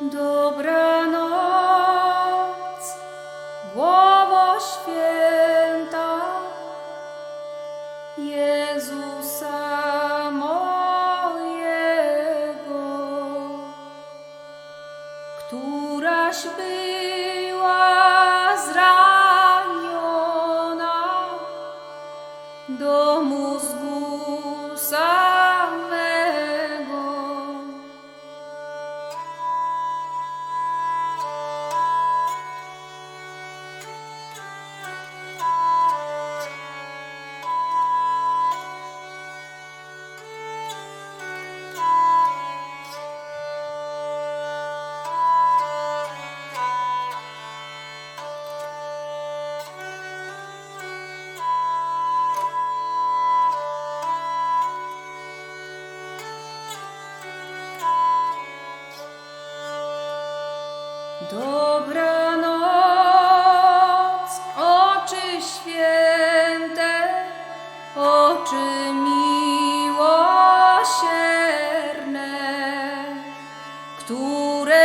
Dobranoc, głowo święta Jezusa mojego, któraś była zraniona do mózgu. Dobranoc, oczy święte, oczy miłosierne, które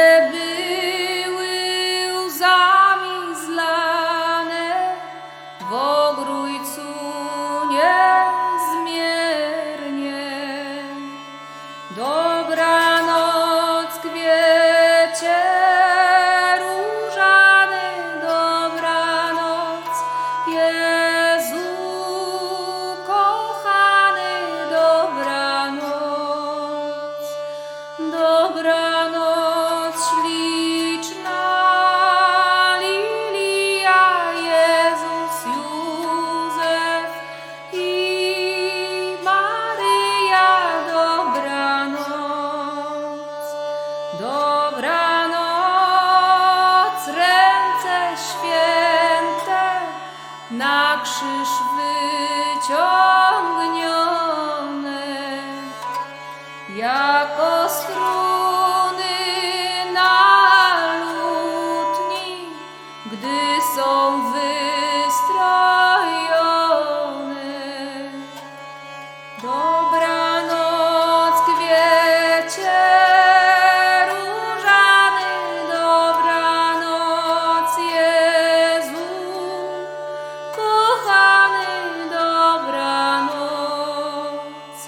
na krzyż wyciągnione, jako